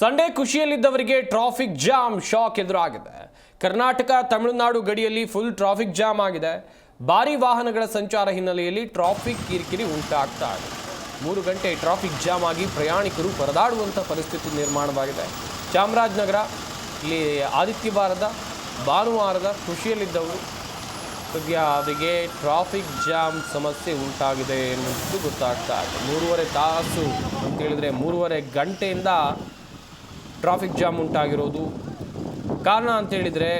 Sunday ಖುಷಿಯಲ್ಲಿದ್ದವರಿಗೆ traffic jam shock ಎದುರಾಗಿದೆ. ಕರ್ನಾಟಕ, ತಮಿಳುನಾಡು ಗಡಿಯಲ್ಲಿ ಫುಲ್ ಟ್ರಾಫಿಕ್ ಜಾಮ್ ಆಗಿದೆ. ಭಾರಿ ವಾಹನಗಳ ಸಂಚಾರ ಹಿನ್ನೆಲೆಯಲ್ಲಿ ಟ್ರಾಫಿಕ್ ಕಿರಿಕಿರಿ ಉಂಟಾಗ್ತಾ ಇದೆ. ಮೂರು ಗಂಟೆ ಟ್ರಾಫಿಕ್ ಜಾಮ್ ಆಗಿ ಪ್ರಯಾಣಿಕರು ಪರದಾಡುವಂಥ ಪರಿಸ್ಥಿತಿ ನಿರ್ಮಾಣವಾಗಿದೆ. ಚಾಮರಾಜನಗರ, ಇಲ್ಲಿ ಆದಿತ್ಯವಾರದ, ಭಾನುವಾರದ ಖುಷಿಯಲ್ಲಿದ್ದವರು ಸದ್ಯ ಅವರಿಗೆ ಟ್ರಾಫಿಕ್ ಜಾಮ್ ಸಮಸ್ಯೆ ಉಂಟಾಗಿದೆ ಎನ್ನುವುದು ಗೊತ್ತಾಗ್ತಾ ಇದೆ. ಮೂರುವರೆ ತಾಸು ಅಂತ ಹೇಳಿದ್ರೆ ಮೂರುವರೆ ಗಂಟೆಯಿಂದ ಟ್ರಾಫಿಕ್ ಜಾಮ್ ಉಂಟಾಗಿರೋದು. ಕಾರಣ ಅಂತೇಳಿದರೆ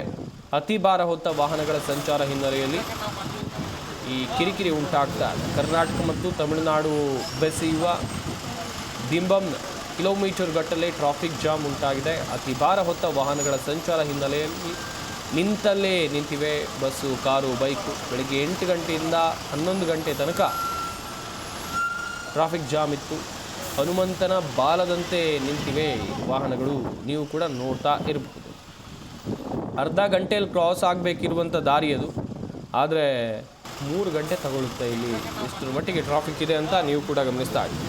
ಅತಿ ಭಾರ ಹೊತ್ತ ವಾಹನಗಳ ಸಂಚಾರ ಹಿನ್ನೆಲೆಯಲ್ಲಿ ಈ ಕಿರಿಕಿರಿ ಉಂಟಾಗ್ತಾ ಕರ್ನಾಟಕ ಮತ್ತು ತಮಿಳುನಾಡು ಬೆಸೆಯುವ ದಿಂಬಂ ಕಿಲೋಮೀಟರ್ ಗಟ್ಟಲೆ ಟ್ರಾಫಿಕ್ ಜಾಮ್ ಉಂಟಾಗಿದೆ. ಅತಿ ಭಾರ ಹೊತ್ತ ವಾಹನಗಳ ಸಂಚಾರ ಹಿನ್ನೆಲೆಯಲ್ಲಿ ನಿಂತಲ್ಲೇ ನಿಂತಿವೆ ಬಸ್ಸು, ಕಾರು, ಬೈಕು. ಬೆಳಗ್ಗೆ ಎಂಟು ಗಂಟೆಯಿಂದ ಹನ್ನೊಂದು ಗಂಟೆ ತನಕ ಟ್ರಾಫಿಕ್ ಜಾಮ್ ಇತ್ತು. ಹನುಮಂತನ ಬಾಲದಂತೆ ನಿಂತಿವೆ ವಾಹನಗಳು. ನೀವು ಕೂಡ ನೋಡ್ತಾ ಇರಬಹುದು ಅರ್ಧ ಗಂಟೆಯಲ್ಲಿ ಕ್ರಾಸ್ ಆಗಬೇಕಿರುವಂಥ ದಾರಿ ಅದು. ಆದರೆ ಮೂರು ಗಂಟೆ ತಗೊಳುತ್ತೆ ಇಲ್ಲಿ ಇಷ್ಟರ ಮಟ್ಟಿಗೆ ಟ್ರಾಫಿಕ್ ಇದೆ ಅಂತ ನೀವು ಕೂಡ ಗಮನಿಸ್ತಾ ಇದ್ದೀವಿ